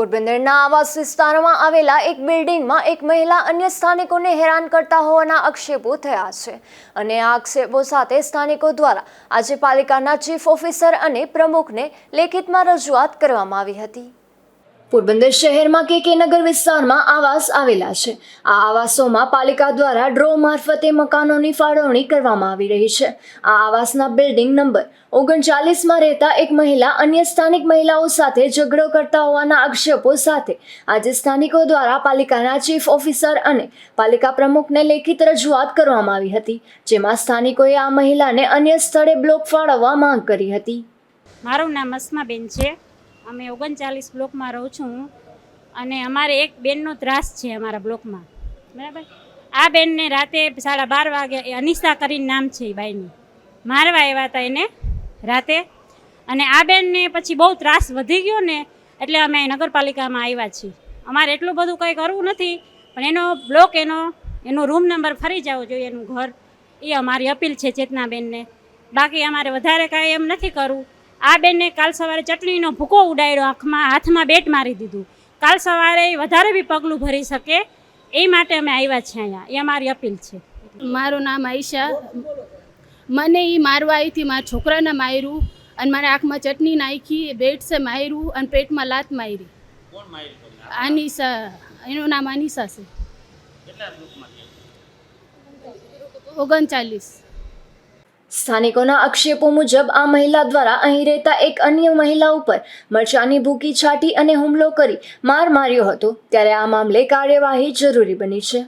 પોરબંદરના આવાસ વિસ્તારમાં આવેલા એક બિલ્ડિંગમાં એક મહિલા અન્ય સ્થાનિકોને હેરાન કરતા હોવાના આક્ષેપો થયા છે. અને આ આક્ષેપો સાથે સ્થાનિકો દ્વારા આજે પાલિકાના ચીફ ઓફિસર અને પ્રમુખને લેખિતમાં રજૂઆત કરવામાં આવી હતી. પોરબંદર શહેરમાં કે કે નગર વિસ્તારમાં આવાસ આવેલા છે. આ આવાસોમાં પાલિકા દ્વારા ડ્રો મારફતે મકાનોની ફાળવણી કરવામાં આવી રહી છે. આ આવાસના બિલ્ડિંગ નંબર ઓગણચાલીસમાં રહેતા એક મહિલા અન્ય સ્થાનિક મહિલાઓ સાથે ઝઘડો કરતા હોવાના આક્ષેપો સાથે આજે સ્થાનિકો દ્વારા પાલિકાના ચીફ ઓફિસર અને પાલિકા પ્રમુખને લેખિત રજૂઆત કરવામાં આવી હતી, જેમાં સ્થાનિકોએ આ મહિલાને અન્ય સ્થળે બ્લોક ફાળવવા માંગ કરી હતી. મારું નામ અસ્માબેન છે. અમે ઓગણચાલીસ બ્લોકમાં રહું છું અને અમારે એક બેનનો ત્રાસ છે અમારા બ્લોકમાં. બરાબર? આ બેનને રાતે સાડા બાર વાગે એ અનિશા કરીને નામ છે એ બાઈનું. મારવા આવ્યા હતા એને રાતે. અને આ બેનને પછી બહુ ત્રાસ વધી ગયો ને એટલે અમે નગરપાલિકામાં આવ્યા છીએ. અમારે એટલું બધું કંઈ કરવું નથી, પણ એનો બ્લોક, એનો એનો રૂમ નંબર ફરી જવો જોઈએ એનું ઘર. એ અમારી અપીલ છે ચેતનાબેનને બાકી અમારે વધારે કાંઈ એમ નથી કરવું. આ બેનને કાલ સવારે ચટણીનો ભૂકો ઉડાડ્યો આંખમાં હાથમાં બેટ મારી દીધું. કાલ સવારે વધારે બી પગલું ભરી શકે એ માટે અમે આવ્યા છીએ અહીંયા. એ અમારી અપીલ છે. મારું નામ આઈશા મને એ મારવા આવીથી મારા છોકરાને માર્યું અને મારા આંખમાં ચટણી નાખી બેટસે માર્યું અને પેટમાં લાત મારી. આનિશા. એનું નામ આનિશા છે? ઓગણચાલીસ. સ્થાનિકોના આક્ષેપો મુજબ આ મહિલા દ્વારા અહીં રહેતા એક અન્ય મહિલા ઉપર મરચાની ભૂકી છાંટી અને હુમલો કરી માર માર્યો હતો. ત્યારે આ મામલે કાર્યવાહી જરૂરી બની છે.